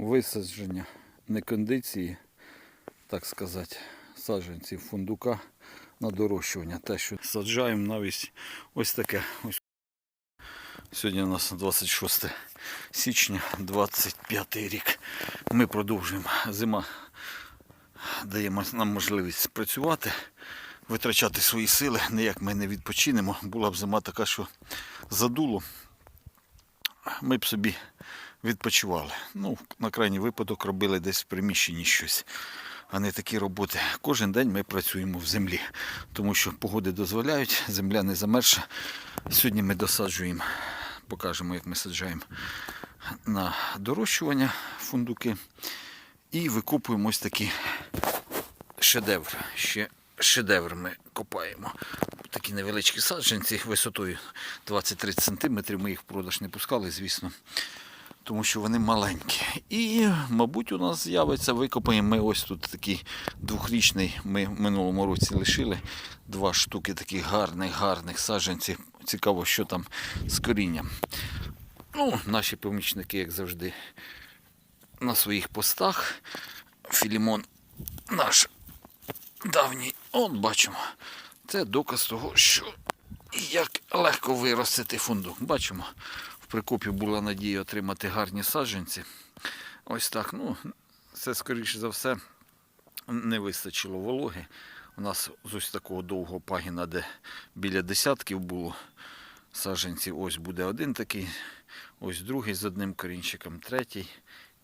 висадження некондиції, так сказати, саджанців фундука на дорощування. Те, що саджаємо навіть ось таке. Сьогодні у нас 26 січня, 25 рік. Ми продовжуємо. Зима дає нам можливість працювати, витрачати свої сили. Ніяк ми не відпочинемо. Була б зима така, що задуло. Ми б собі відпочивали. Ну, на крайній випадок робили десь в приміщенні щось, а не такі роботи. Кожен день ми працюємо в землі, тому що погоди дозволяють, земля не замерша. Сьогодні ми досаджуємо, покажемо, як ми саджаємо на дорощування фундуки. І викопуємо ось такі шедевр. Ще шедевр ми копаємо. Такі невеличкі саджанці висотою 20-30 см. Ми їх в продаж не пускали, звісно, тому що вони маленькі. І, мабуть, у нас з'явиться, викопаємо ми ось тут такий двохрічний. Ми в минулому році лишили два штуки таких гарних, гарних саджанців. Цікаво, що там з корінням. Ну, наші помічники, як завжди, на своїх постах. Філімон наш давній, от бачимо. Це доказ того, що як легко виростити фундук. Бачимо, в прикопі була надія отримати гарні саджанці. Ось так. Ну, це, скоріше за все, не вистачило вологи. У нас з ось такого довгого пагіна, де біля десятків було саджанців. Ось буде один такий, ось другий з одним корінчиком, третій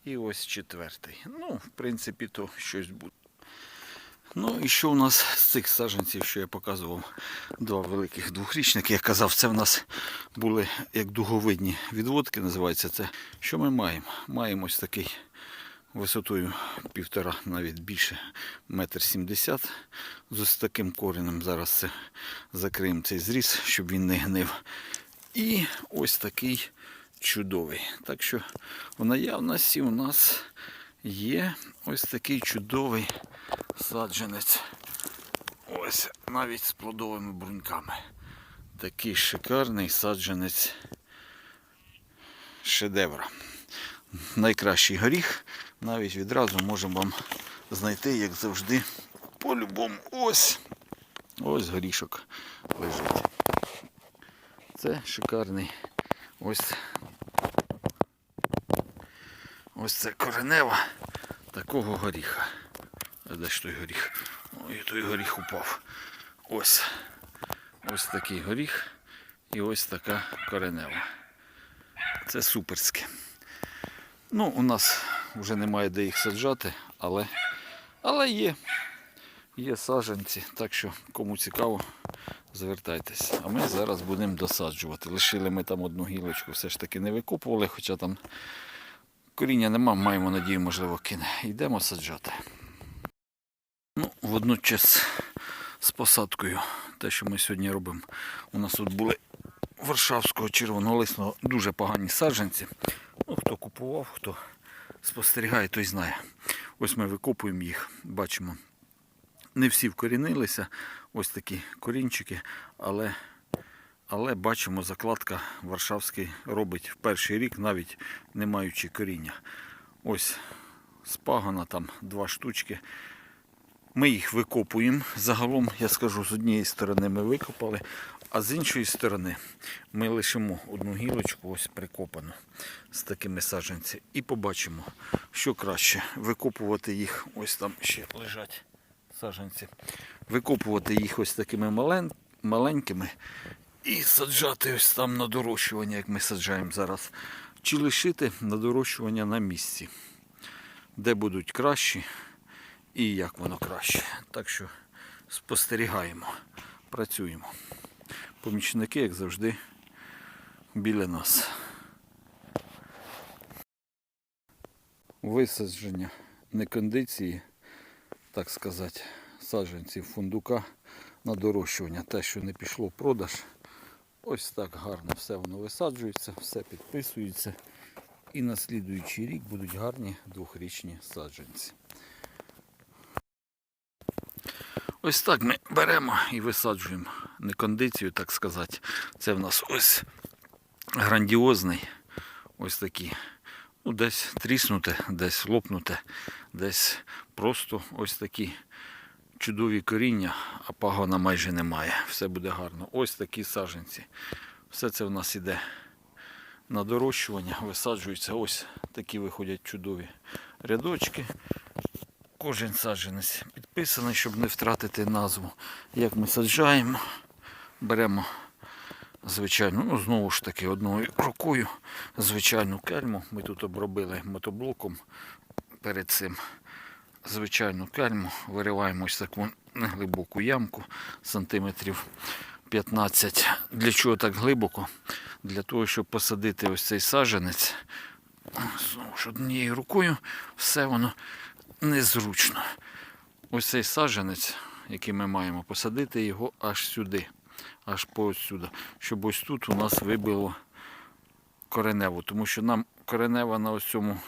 і ось четвертий. Ну, в принципі, то щось буде. Ну і що у нас з цих саджанців, що я показував, два великих двохрічники. Я казав, це в нас були як дуговидні відводки, називається це. Що ми маємо? Маємо ось такий висотою півтора, навіть більше, метр сімдесят. З ось таким коренем. Зараз це закриємо цей зріз, щоб він не гнив. І ось такий чудовий. Так що в наявності у нас є ось такий чудовий саджанець. Ось навіть з плодовими бруньками. Такий шикарний саджанець шедевра. Найкращий горіх. Навіть відразу можемо вам знайти, як завжди, по-любому. Ось. Ось горішок лежить. Це шикарний. Ось. Ось це коренева такого горіха. Де ж той горіх? Ой, той горіх упав. Ось. Ось такий горіх і ось така коренева. Це суперське. Ну, у нас вже немає де їх саджати, але, але є. Є саджанці, так що кому цікаво, звертайтесь. А ми зараз будемо досаджувати. Лишили ми там одну гілочку, все ж таки не викопували, хоча там коріння нема, маємо надію, можливо, кине. Йдемо саджати. Ну, водночас з посадкою, те, що ми сьогодні робимо. У нас тут були Варшавського червонолисного дуже погані саджанці. Ну, хто купував, хто спостерігає, той знає. Ось ми викопуємо їх, бачимо. Не всі вкорінилися, ось такі корінчики, але, але бачимо, закладка Варшавський робить в перший рік, навіть не маючи коріння. Ось з пагона там два штучки. Ми їх викопуємо. Загалом, я скажу, з однієї сторони ми викопали, а з іншої сторони ми лишимо одну гілочку, ось прикопану з такими саджанцями. І побачимо, що краще викопувати їх, ось там ще лежать саджанці. Викопувати їх ось такими мален... маленькими і саджати ось там на дорощування, як ми саджаємо зараз. Чи лишити на дорощування на місці, де будуть кращі і як воно краще. Так що спостерігаємо, працюємо. Помічники, як завжди, біля нас. Висадження некондиції, так сказати, саджанців фундука на дорощування. Те, що не пішло в продаж, ось так гарно все воно висаджується, все підписується. І на слідуючий рік будуть гарні двохрічні саджанці. Ось так ми беремо і висаджуємо не кондицію, так сказати. Це в нас ось грандіозний, ось такі ну, десь тріснуте, десь лопнуте, десь просто ось такі чудові коріння, а пагона майже немає. Все буде гарно. Ось такі саджанці. Все це в нас іде на дорощування, висаджуються. Ось такі виходять чудові рядочки. Кожен саджанець підписаний, щоб не втратити назву. Як ми саджаємо, беремо звичайну, ну знову ж таки, одною рукою звичайну кельму. Ми тут обробили мотоблоком перед цим звичайну кельму, вириваємо ось таку неглибоку ямку сантиметрів 15. Для чого так глибоко? Для того, щоб посадити ось цей саджанець. Знову ж однією рукою все воно незручно. Ось цей саджанець, який ми маємо посадити його аж сюди, аж по щоб ось тут у нас вибило кореневу, тому що нам коренева на ось цьому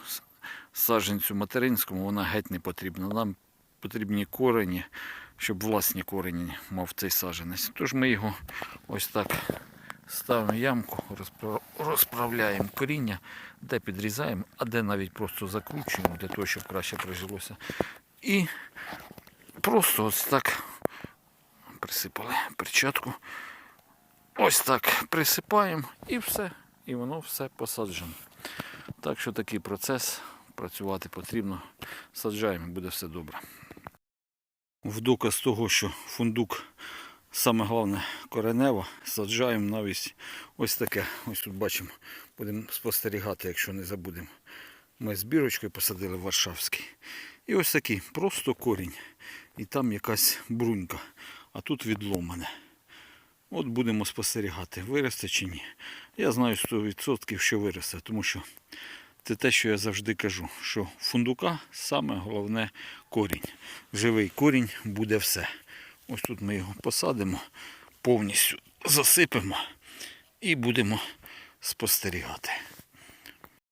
саджанцю материнському вона геть не потрібна. Нам потрібні корені, щоб власні корені мав цей саджанець. Тож ми його ось так ставимо ямку, розправляємо коріння, де підрізаємо, а де навіть просто закручуємо для того, щоб краще прижилося. І просто ось так присипали перчатку. Ось так присипаємо і все. І воно все посаджено. Так що такий процес працювати потрібно. Саджаємо, буде все добре. В доказ того, що фундук саме головне коренева, саджаємо навіть ось таке. Ось тут бачимо, будемо спостерігати, якщо не забудемо. Ми з бірочкою посадили Варшавський. І ось такий просто корінь. І там якась брунька. А тут відломане. От будемо спостерігати, виросте чи ні. Я знаю 100%, що виросте, тому що це те, що я завжди кажу, що фундука саме головне корінь. Живий корінь буде все. Ось тут ми його посадимо, повністю засипемо і будемо спостерігати.